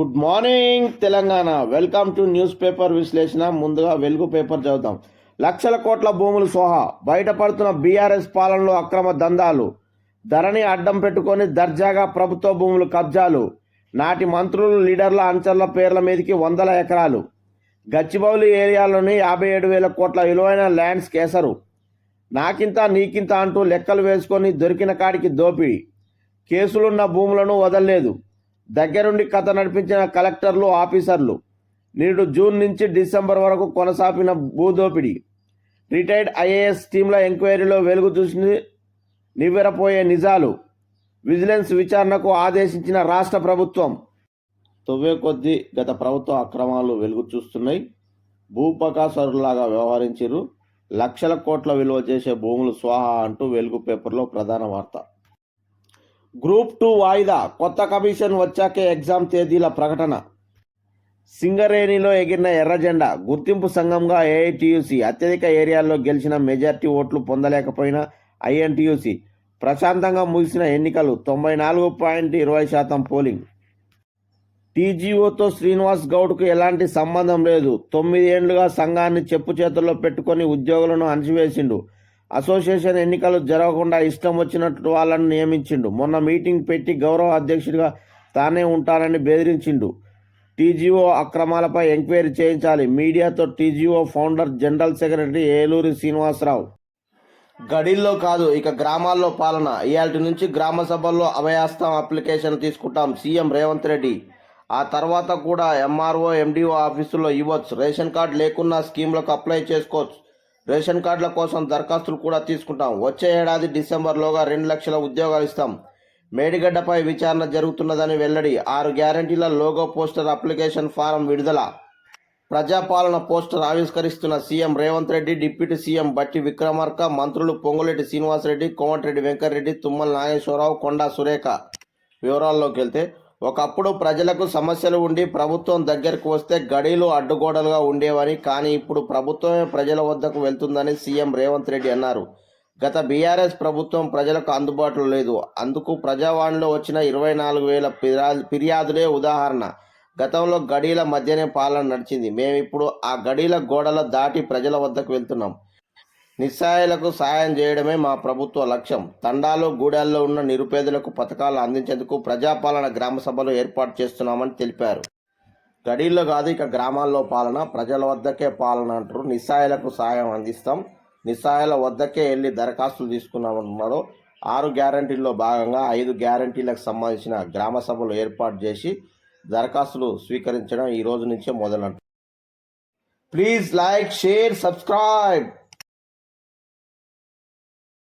Good morning Telangana. Welcome to newspaper విశ్లేషణ. ముందుగా వెలుగు పేపర్ చదువుతాం. లక్షల కోట్ల భూములు సోహా. బయటపడుతున్న బీఆర్ఎస్ పాలనలో అక్రమ దందాలు. ధరని అడ్డం పెట్టుకొని దర్జాగా ప్రభుత్వ భూములు కబ్జాలు. నాటి మంత్రులు లీడర్ల అంచర్ల పేర్ల మీదకి వందల ఎకరాలు. గచ్చిబౌలి ఏరియాలోని యాభై ఏడు వేల కోట్ల విలువైన ల్యాండ్స్ కేసరు. నాకింత నీకింత అంటూ లెక్కలు వేసుకొని దొరికిన కాడికి దోపిడి కేసులున్న భూములను వదలలేదు. దగ్గరుండి కథ నడిపించిన కలెక్టర్లు ఆఫీసర్లు నేడు జూన్ నుంచి డిసెంబర్ వరకు కొనసాపిన భూదోపిడీ. రిటైర్డ్ ఐఏఎస్ టీంల ఎంక్వైరీలో వెలుగు చూసి నివ్వెరపోయే నిజాలు విజిలెన్స్ విచారణకు ఆదేశించిన రాష్ట్ర ప్రభుత్వం. తొవ్వే కొద్దీ గత ప్రభుత్వ అక్రమాలు వెలుగు చూస్తున్నాయి. భూపకాసరులాగా వ్యవహరించారు లక్షల కోట్ల విలువ చేసే భూములు స్వాహా అంటూ వెలుగు పేపర్లో ప్రధాన వార్త. గ్రూప్ టూ వాయిదా కొత్త కమిషన్ వచ్చాకే ఎగ్జామ్ తేదీల ప్రకటన. సింగరేణిలో ఎగిరిన ఎర్రజెండా గుర్తింపు సంఘంగా ఏఐటియుసి అత్యధిక ఏరియాల్లో గెలిచిన మెజార్టీ ఓట్లు పొందలేకపోయిన ఐఎన్టీయూసీ ప్రశాంతంగా ముగిసిన ఎన్నికలు తొంభై నాలుగు పాయింట్ ఇరవై శాతం పోలింగ్. టీజీఓతో శ్రీనివాస్ గౌడ్కు ఎలాంటి సంబంధం లేదు. తొమ్మిది ఏండ్లుగా సంఘాన్ని చెప్పు చేతుల్లో పెట్టుకొని ఉద్యోగులను అణచివేసిండు. అసోసియేషన్ ఎన్నికలు జరగకుండా ఇష్టం వచ్చినట్టు వాళ్ళను నియమించిండు. మొన్న మీటింగ్ పెట్టి గౌరవ అధ్యక్షుడిగా తానే ఉంటానని బెదిరించిండు. టీజీఓ అక్రమాలపై ఎంక్వైరీ చేయించాలి. మీడియాతో TGO founder general secretary Eluri Srinivasarao. గడిల్లో కాదు ఇక గ్రామాల్లో పాలన. ఇవాటి నుంచి గ్రామ సభల్లో అభయాస్తం అప్లికేషన్ తీసుకుంటాం సీఎం రేవంత్ రెడ్డి. ఆ తర్వాత కూడా ఎంఆర్ఓ ఎండిఓ ఆఫీసుల్లో ఇవ్వచ్చు. రేషన్ కార్డు లేకున్నా స్కీమ్లకు అప్లై చేసుకోవచ్చు. రేషన్ కార్డుల కోసం దరఖాస్తులు కూడా తీసుకుంటాం. వచ్చే ఏడాది డిసెంబర్లోగా రెండు లక్షల ఉద్యోగాలు ఇస్తాం. మేడిగడ్డపై విచారణ జరుగుతున్నదని వెల్లడి ఆరు గ్యారంటీల లోగో పోస్టర్ అప్లికేషన్ ఫారం విడుదల. Prajapalana poster ఆవిష్కరిస్తున్న CM Revanth Reddy deputy CM Bhatti Vikramarka మంత్రులు పొంగులేటి శ్రీనివాసరెడ్డి కోమటిరెడ్డి వెంకటరెడ్డి తుమ్మల నాగేశ్వరరావు కొండా సురేఖ. వివరాల్లోకి వెళ్తే ఒకప్పుడు ప్రజలకు సమస్యలు ఉండి ప్రభుత్వం దగ్గరకు వస్తే గడీలు అడ్డుగోడలుగా ఉండేవని కానీ ఇప్పుడు ప్రభుత్వమే ప్రజల వద్దకు వెళ్తుందని సీఎం రేవంత్ రెడ్డి అన్నారు. గత బీఆర్ఎస్ ప్రభుత్వం ప్రజలకు అందుబాటులో లేదు. అందుకు ప్రజావాణిలో వచ్చిన ఇరవై నాలుగు వేల ఫిర్యాదులే ఉదాహరణ. గతంలో గడీల మధ్యనే పాలన నడిచింది. మేము ఇప్పుడు ఆ గడీల గోడల దాటి ప్రజల వద్దకు వెళ్తున్నాం. నిస్సాయాలకు సాయం చేయడమే మా ప్రభుత్వ లక్ష్యం. తండాలో గూడాల్లో ఉన్న నిరుపేదలకు పథకాలు అందించేందుకు ప్రజాపాలన గ్రామ సభలు ఏర్పాటు చేస్తున్నామని తెలిపారు. గడీల్లో కాదు ఇక గ్రామాల్లో పాలన ప్రజల వద్దకే పాలన అంటారు. నిస్సాయాలకు సహాయం అందిస్తాం. నిస్సాయాల వద్దకే వెళ్ళి దరఖాస్తులు తీసుకున్నామంటున్నారు ఆరు గ్యారంటీల్లో భాగంగా ఐదు గ్యారంటీలకు సంబంధించిన గ్రామ సభలు ఏర్పాటు చేసి దరఖాస్తులు స్వీకరించడం ఈ రోజు నుంచే మొదలంటారు ప్లీజ్ లైక్ షేర్ సబ్స్క్రైబ్!